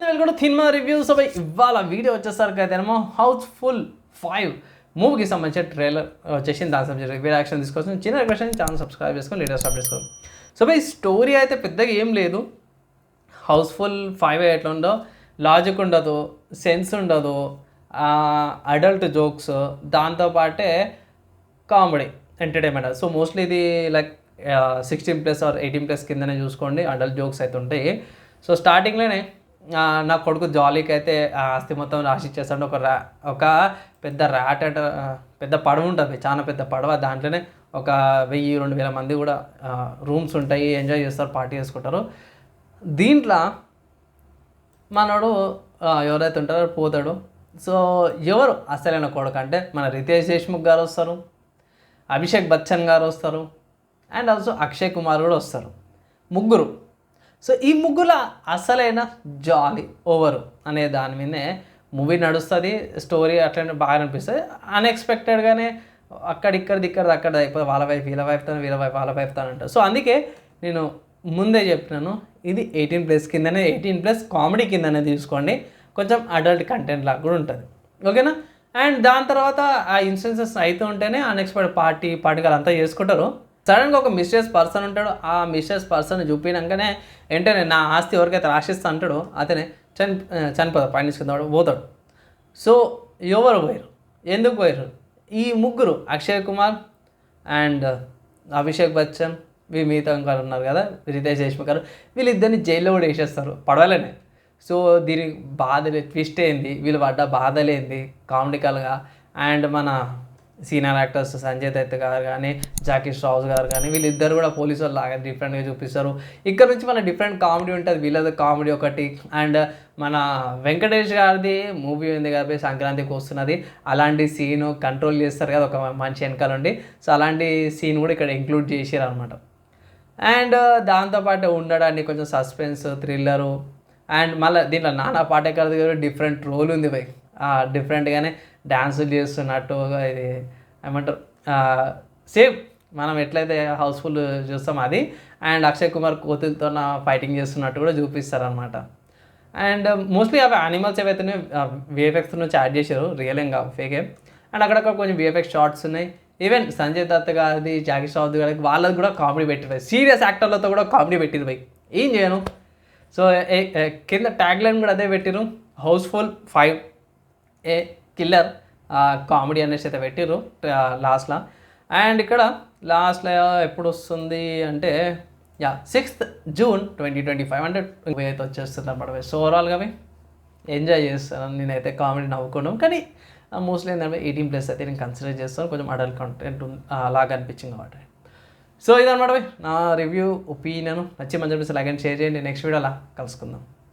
Welcome to cinema reviews అవి ఇవాళ video వచ్చేసరికి అయితేనేమో హౌస్ఫుల్ ఫైవ్ మూవీకి సంబంధించిన ట్రైలర్ వచ్చేసి దాని సంబంధించిన రివ్యూ యాక్షన్ తీసుకొచ్చి చిన్న రిక్వెస్ట్ ఛానల్ సబ్స్క్రైబ్ చేసుకొని లేటెస్ట్ అప్డేట్స్ కోసం సో బై స్టోరీ అయితే పెద్దగా ఏం లేదు. హౌస్ఫుల్ ఫైవ్ ఎట్లా ఉండో లాజిక్ ఉండదు సెన్స్ ఉండదు అడల్ట్ జోక్స్ దాంతోపాటే కామెడీ ఎంటర్టైన్మెంట్ సో మోస్ట్లీ ఇది like sixteen plus or eighteen plus కిందనే చూసుకోండి. అడల్ట్ జోక్స్ అయితే ఉంటాయి. సో స్టార్టింగ్లోనే నా కొడుకు జాలీకి అయితే ఆ ఆస్తి మొత్తం రాసి ఇచ్చేస్తాడు ఒక రా ఒక పెద్ద ర్యాట్ పెద్ద పడవ ఉంటుంది. చాలా పెద్ద పడవ. దాంట్లోనే ఒక వెయ్యి రెండు వేల మంది కూడా రూమ్స్ ఉంటాయి. ఎంజాయ్ చేస్తారు పార్టీ చేసుకుంటారు. దీంట్లో మనోడు ఎవరైతే ఉంటారో పోతాడు. సో ఎవరు అసలైన కొడుకు అంటే మన రితేష్ దేశ్ముఖ్ గారు వస్తారు. అభిషేక్ బచ్చన్ గారు వస్తారు. అండ్ ఆల్సో అక్షయ్ కుమార్ కూడా వస్తారు. ముగ్గురు. సో ఈ ముగ్గుల అసలైన జాలి ఓవరు అనే దాని మీదనే మూవీ నడుస్తుంది స్టోరీ అట్లనే బాగా అనిపిస్తుంది. అన్ఎక్స్పెక్టెడ్గానే అక్కడిక్కడ ఇక్కడ అక్కడ అయిపోతుంది వాళ్ళ వైపు వీళ్ళ వైపు తాను వీళ్ళ వైపు వాళ్ళ వైపు తాను అంటారు. సో అందుకే నేను ముందే చెప్పినాను ఇది ఎయిటీన్ ప్లస్ కిందనే ఎయిటీన్ ప్లస్ కామెడీ కిందనే తీసుకోండి. కొంచెం అడల్ట్ కంటెంట్ లాగా కూడా ఉంటుంది. ఓకేనా? అండ్ దాని తర్వాత ఆ ఇన్సిడెన్సెస్ అయితే ఉంటేనే అన్ఎక్స్పెక్టెడ్ పార్టీ పార్టీలు అంతా చేసుకుంటారు. సడన్గా ఒక మిస్టేస్ పర్సన్ ఉంటాడు ఆ మిస్టేస్ పర్సన్ చూపినాకనే వెంటనే నా ఆస్తి ఎవరికైతే రాసిస్తా అంటాడో అతనే చని చనిపోతాడు పయనించుకుందాడు పోతాడు. సో ఎవరు పోయారు ఎందుకు పోయారు ఈ ముగ్గురు అక్షయ్ కుమార్ అండ్ అభిషేక్ బచ్చన్ వీ మిగతా గారు ఉన్నారు కదా రితేష్ దేశ్ముఖ్ గారు వీళ్ళిద్దరిని జైల్లో కూడా వేసేస్తారు. పడవలేనే సో దీనికి బాధ ట్విస్ట్ ఏంది? వీళ్ళు పడ్డ బాధలేంది? కామెడికల్గా అండ్ మన సీనియర్ యాక్టర్స్ సంజయ్ దత్ గారు కానీ జాకీ శ్రావ్స్ గారు కానీ వీళ్ళిద్దరు కూడా పోలీసు వాళ్ళు లాగా డిఫరెంట్గా చూపిస్తారు. ఇక్కడ నుంచి మన డిఫరెంట్ కామెడీ ఉంటుంది. వీళ్ళది కామెడీ ఒకటి. అండ్ మన వెంకటేష్ గారిది మూవీ ఉంది కాబట్టి సంక్రాంతికి వస్తున్నది. అలాంటి సీన్ కంట్రోల్ చేస్తారు కదా ఒక మంచి వెనకాల ఉండి. సో అలాంటి సీన్ కూడా ఇక్కడ ఇంక్లూడ్ చేసారు అనమాట అండ్ దాంతోపాటు ఉండడానికి కొంచెం సస్పెన్స్ థ్రిల్లరు అండ్ మళ్ళీ దీంట్లో నానా పాటేకర్ దగ్గర డిఫరెంట్ రోల్ ఉంది బై. డిఫరెంట్గానే డ్యాన్సులు చేస్తున్నట్టు ఇది ఏమంటారు సేమ్ మనం ఎట్లయితే హౌస్ఫుల్ చూస్తాం అది. అండ్ అక్షయ్ కుమార్ కోతులతో ఫైటింగ్ చేస్తున్నట్టు కూడా చూపిస్తారనమాట అండ్ మోస్ట్లీ అవి యానిమల్స్ ఏవైతే విఎఫ్ఎక్స్ నుంచి యాడ్ చేశారు రియల్ ఏం కావు ఫేకే అండ్ అక్కడక్కడ కొంచెం విఎఫ్ఎక్స్ షార్ట్స్ ఉన్నాయి. ఈవెన్ సంజయ్ దత్ గారిది జాకీ శ్రావత్ గారికి వాళ్ళది కూడా కామెడీ పెట్టిరు. సీరియస్ యాక్టర్లతో కూడా కామెడీ పెట్టిరు బై ఏం చేయను? సో ఏ- కింద ట్యాగ్ లైన్ కూడా అదే పెట్టిరు. Housefull five a killer comedy అనేసి అయితే పెట్టిర్రు లాస్ట్లో. అండ్ ఇక్కడ లాస్ట్లో ఎప్పుడు వస్తుంది అంటే yeah sixth June twenty twenty five అంటే అయితే వచ్చేస్తుంది అనమాట సో ఓవరాల్గా ఎంజాయ్ చేస్తాను. నేనైతే కామెడీ నవ్వుకున్నాం కానీ మోస్ట్లీ ఏంటంటే ఎయిటీన్ ప్లస్ అయితే నేను కన్సిడర్ చేస్తాను. కొంచెం అడల్ట్ కంటెంట్ అలాగా అనిపించింది కాబట్టి సో ఇదనమాట నా రివ్యూ ఒపీనియన్ నచ్చి మంచి అనిపిస్తే లైక్ అండ్ షేర్ చేయండి. నెక్స్ట్ వీడియో అలా కలుసుకుందాం.